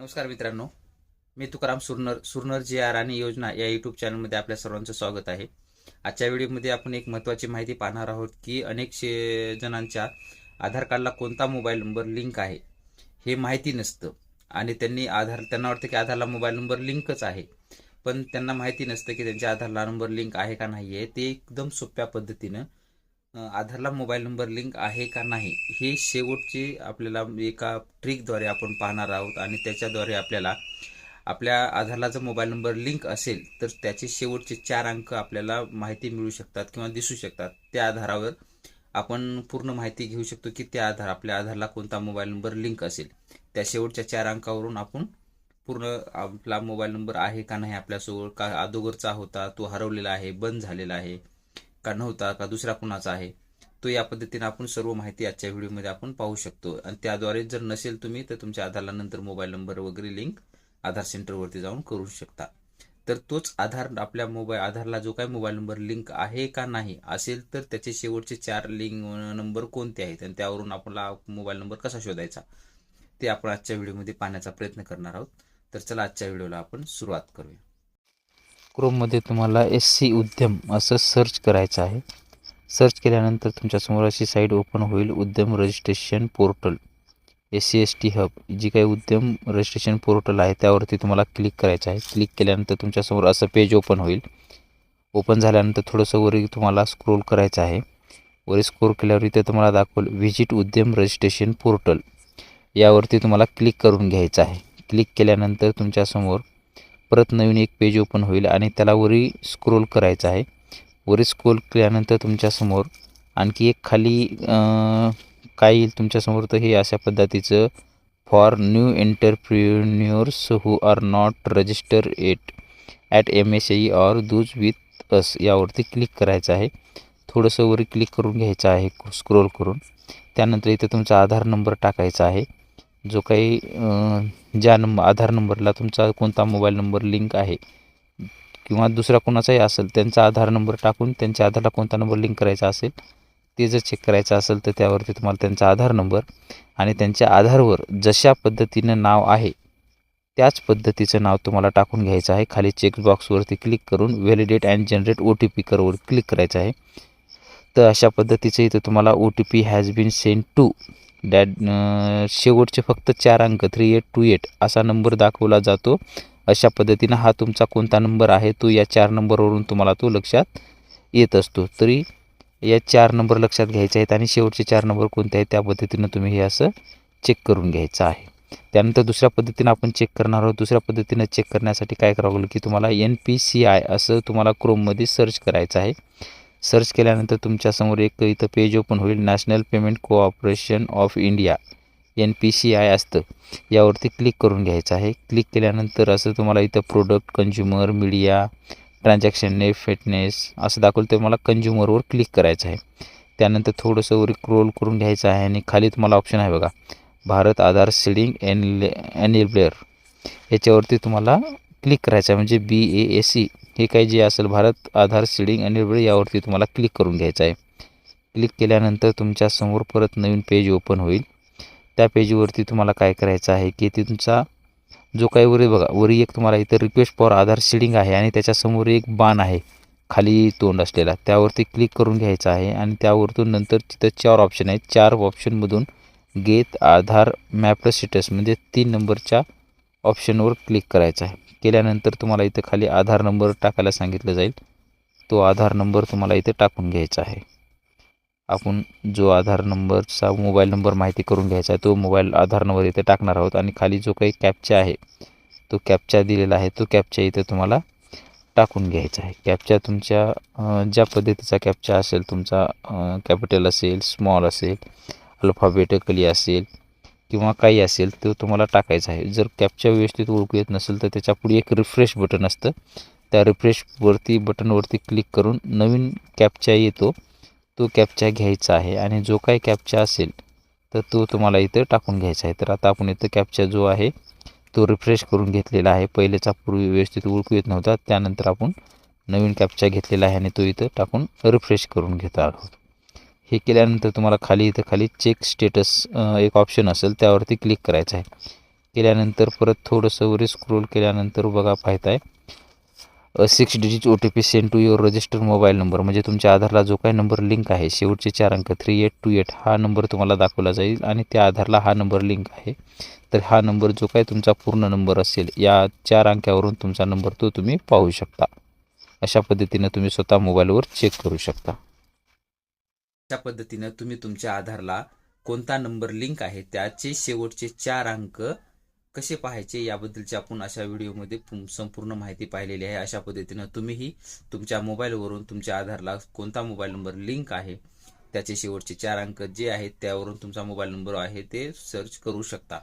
नमस्कार मित्रांनो. मी तुकाराम सुरनर सुरनर जी आर आणि योजना या यूट्यूब चॅनलमध्ये आपल्या सर्वांचं स्वागत आहे. आजच्या व्हिडिओमध्ये आपण एक महत्त्वाची माहिती पाहणार आहोत की अनेक शे जणांच्या आधार कार्डला कोणता मोबाईल नंबर लिंक आहे हे माहिती नसतं. आणि त्यांनी आधार त्यांना वाटतं की आधारला मोबाईल नंबर लिंकच आहे. पण त्यांना माहिती नसतं की त्यांच्या आधारला नंबर लिंक आहे का नाही आहे ते एकदम सोप्या पद्धतीनं आधारला मोबाईल नंबर लिंक आहे का नाही हे शेवटचे आपल्याला एका ट्रिकद्वारे आपण पाहणार आहोत आणि त्याच्याद्वारे आपल्याला आपल्या आधारला जर मोबाईल नंबर लिंक असेल तर त्याचे शेवटचे चार अंक आपल्याला माहिती मिळू शकतात किंवा दिसू शकतात. त्या आधारावर आपण पूर्ण माहिती घेऊ शकतो की त्या आधार आपल्या आधारला कोणता मोबाईल नंबर लिंक असेल. त्या शेवटच्या चार अंकावरून आपण पूर्ण आपला मोबाईल नंबर आहे का नाही आपल्यासोबत का अगोदरचा होता तो हरवलेला आहे बंद झालेला आहे का नव्हता का दुसरा कुणाचा आहे? तो या पद्धतीने आपण सर्व माहिती आजच्या व्हिडिओमध्ये आपण पाहू शकतो. आणि त्याद्वारे जर नसेल तुम्ही तर तुमच्या आधारला नंतर मोबाईल नंबर वगैरे लिंक आधार सेंटरवरती जाऊन करू शकता. तर तोच आधार आपल्या मोबाईल आधारला जो काही मोबाईल नंबर लिंक आहे का नाही असेल तर त्याचे शेवटचे चार लिंक नंबर कोणते आहेत? आणि त्यावरून आपला मोबाईल नंबर कसा शोधायचा? ते आपण आजच्या व्हिडिओमध्ये पाहण्याचा प्रयत्न करणार आहोत. तर चला आजच्या व्हिडिओला आपण सुरुवात करूया. क्रोममध्ये तुम्हाला एस सी उद्यम असं सर्च करायचं आहे. सर्च केल्यानंतर तुमच्यासमोर अशी साईट ओपन होईल Udyam registration portal S C S T hub जी काही उद्यम रजिस्ट्रेशन पोर्टल आहे त्यावरती तुम्हाला क्लिक करायचं आहे. क्लिक केल्यानंतर तुमच्यासमोर असं पेज ओपन होईल. ओपन झाल्यानंतर थोडंसं वरी तुम्हाला स्क्रोल करायचं आहे. वरी स्क्रोल केल्यावर इथे तुम्हाला दाखवल व्हिजिट उद्यम रजिस्ट्रेशन पोर्टल यावरती तुम्हाला क्लिक करून घ्यायचं आहे. क्लिक केल्यानंतर तुमच्यासमोर परत नवीन एक पेज ओपन होईल आणि त्याला वरी स्क्रोल करायचं आहे. वरी स्क्रोल केल्यानंतर तुमच्यासमोर आणखी एक खाली काय येईल तुमच्यासमोर तर हे अशा पद्धतीचं for new entrepreneurs who are not register at at M S E or those with us यावरती क्लिक करायचं आहे. थोडंसं वरी क्लिक करून घ्यायचं आहे स्क्रोल करून. त्यानंतर इथं तुमचा आधार नंबर टाकायचा आहे. जो काही ज्या नंबर आधार नंबरला तुमचा कोणता मोबाईल नंबर लिंक आहे किंवा दुसरा कोणाचाही असेल त्यांचा आधार नंबर टाकून त्यांच्या आधारला कोणता नंबर लिंक करायचा असेल ते जर चेक करायचं असेल तर त्यावरती तुम्हाला त्यांचा आधार नंबर आणि त्यांच्या आधारवर जशा पद्धतीनं नाव आहे त्याच पद्धतीचं नाव तुम्हाला टाकून घ्यायचं आहे. खाली चेकबॉक्सवरती क्लिक करून validate and generate O T P Karwar click करायचं आहे. तर अशा पद्धतीचं इथं तुम्हाला O T P has been send to that uh, शेवटचे फक्त चार अंक थ्री एट टू एट असा नंबर दाखवला जातो. अशा पद्धतीनं हा तुमचा कोणता नंबर आहे तो या चार नंबरवरून तुम्हाला तो लक्षात येत असतो. तरी या चार नंबर लक्षात घ्यायचे आहेत आणि शेवटचे चार नंबर कोणते आहेत त्या पद्धतीनं तुम्ही हे असं चेक करून घ्यायचं आहे. त्यानंतर दुसऱ्या पद्धतीनं आपण चेक करणार आहोत. दुसऱ्या पद्धतीनं चेक करण्यासाठी काय करावं लागेल की तुम्हाला एन पी सी आय असं तुम्हाला क्रोममध्ये सर्च करायचं आहे. सर्च केल्यानंतर तुमच्यासमोर एक इथं पेज ओपन होईल National Payment Cooperation of India N P C I असतं. यावरती क्लिक करून घ्यायचं आहे. क्लिक केल्यानंतर असं तुम्हाला इथं प्रोडक्ट कंझ्युमर मीडिया ट्रान्झॅक्शन ने फिटनेस असं दाखवलं तर मला कंझ्युमरवर क्लिक करायचं आहे. त्यानंतर थोडंसं वर क्रोल करून घ्यायचं आहे आणि खाली तुम्हाला ऑप्शन आहे बघा. भारत आधार सीडिंग एन एनेबलर याच्यावरती तुम्हाला क्लिक करायचं आहे. म्हणजे बी ए एस सी हे काही जे असेल भारत आधार सीडिंग एनेबलर यावरती तुम्हाला क्लिक करून घ्यायचं आहे. क्लिक केल्यानंतर तुमच्यासमोर परत नवीन पेज ओपन होईल. त्या पेजवरती तुम्हाला काय करायचं आहे की ते तुमचा जो काही वरी बघा वरी एक तुम्हाला इथं रिक्वेस्ट फॉर आधार सीडिंग आहे आणि त्याच्यासमोर एक बाण आहे खाली तोंड असलेला. त्यावरती क्लिक करून घ्यायचं आहे आणि त्यावरतून नंतर तिथं चार ऑप्शन आहेत. चार ऑप्शनमधून गेट आधार मॅप स्टेटस म्हणजे तीन नंबरच्या ऑप्शनवर क्लिक करायचा आहे. केल्यानंतर तुम्हाला इथं खाली आधार नंबर टाकायला सांगितलं जाईल. तो आधार नंबर तुम्हाला इथे टाकून घ्यायचा आहे. आपण जो आधार नंबरचा मोबाईल नंबर माहिती करून घ्यायचा आहे तो मोबाईल आधार नंबर इथे टाकणार आहोत. आणि खाली जो काही कॅपचा आहे तो कॅपचा दिलेला आहे तो कॅपचा इथे तुम्हाला टाकून घ्यायचा आहे. कॅपचा तुमच्या ज्या पद्धतीचा कॅपचा असेल तुमचा कॅपिटल असेल स्मॉल असेल अल्फाबेटिकली असेल किंवा काही असेल तो तुम्हाला टाकायचा आहे. जर कॅपच्या व्यवस्थित ओळखू येत नसेल तर त्याच्यापुढे एक रिफ्रेश बटन असतं. त्या रिफ्रेशवरती बटनवरती क्लिक करून नवीन कॅपचा येतो. तो कॅपचा घ्यायचा आहे आणि जो काही कॅपचा असेल तर तो तुम्हाला इथं टाकून घ्यायचा आहे. तर आता आपण इथं कॅपचा जो आहे तो रिफ्रेश करून घेतलेला आहे. पहिलेचा पूर्वी व्यवस्थित ओळखू येत नव्हता. त्यानंतर आपण नवीन कॅपचा घेतलेला आहे आणि तो इथं टाकून रिफ्रेश करून घेत आहोत. हे केल्यानंतर तुम्हाला खाली इथं खाली चेक स्टेटस एक ऑप्शन असेल त्यावरती क्लिक करायचं आहे. केल्यानंतर परत थोडंसं वर स्क्रोल केल्यानंतर बघा पाहताय. Six digit O T P send to your register mobile number म्हणजे तुमच्या आधारला जो काही नंबर लिंक आहे शेवटचे चार अंक थ्री एट टू एट हा नंबर तुम्हाला दाखवला जाईल आणि त्या आधारला हा नंबर लिंक आहे. तर हा नंबर जो काही तुमचा पूर्ण नंबर असेल या चार अंक्यावरून तुमचा नंबर तो तुम्ही पाहू शकता. अशा पद्धतीनं तुम्ही स्वतः मोबाईलवर चेक करू शकता. अशा पद्धतीनं तुम्ही तुमच्या आधारला कोणता नंबर लिंक आहे त्याचे शेवटचे चार अंक कसे पाहायचे याबद्दलची आपण अशा व्हिडिओमध्ये पु- संपूर्ण माहिती पाहिलेली आहे. अशा पद्धतीनं तुम्हीही तुमच्या मोबाईलवरून तुमच्या आधारला कोणता मोबाईल नंबर लिंक आहे त्याचे शेवटचे चार अंक जे आहेत त्यावरून तुमचा मोबाईल नंबर आहे ते सर्च करू शकता.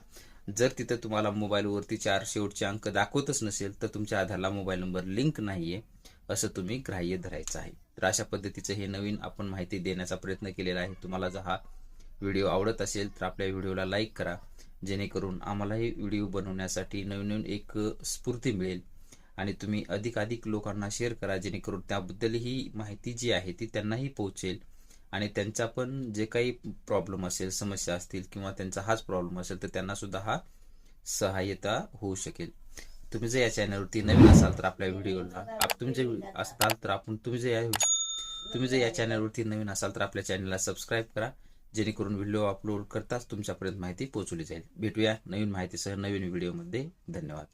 जर तिथं तुम्हाला मोबाईलवरती चार शेवटचे अंक दाखवतच नसेल तर तुमच्या आधारला मोबाईल नंबर लिंक नाहीये. असं तुम्ही ग्राह्य धरायचं आहे. तर अशा पद्धतीचं हे नवीन आपण माहिती देण्याचा प्रयत्न केलेला आहे. तुम्हाला जर हा व्हिडिओ आवडत असेल तर आपल्या व्हिडिओला लाईक करा. जेणेकरून आम्हालाही व्हिडिओ बनवण्यासाठी नवीन नवीन एक स्फूर्ती मिळेल. आणि तुम्ही अधिकाधिक लोकांना शेअर करा. जेणेकरून त्याबद्दल ही माहिती जी आहे ती त्यांनाही पोहोचेल. आणि त्यांचा पण जे काही प्रॉब्लेम असेल समस्या असतील किंवा त्यांचा हाच प्रॉब्लेम असेल तर त्यांना सुद्धा हा सहाय्यता होऊ शकेल. तुम्ही जर या चॅनलवरती नवीन असाल तर आपल्या व्हिडिओला आप तुम्ही जे असाल तर आपण तुम्ही जे या तुम्ही जर या चॅनलवरती नवीन असाल तर आपल्या चॅनलला सबस्क्राईब करा जेणेकरून व्हिडिओ अपलोड करताच तुमच्यापर्यंत माहिती पोहोचवली जाईल. भेटूया नवीन माहितीसह नवीन व्हिडिओमध्ये. धन्यवाद.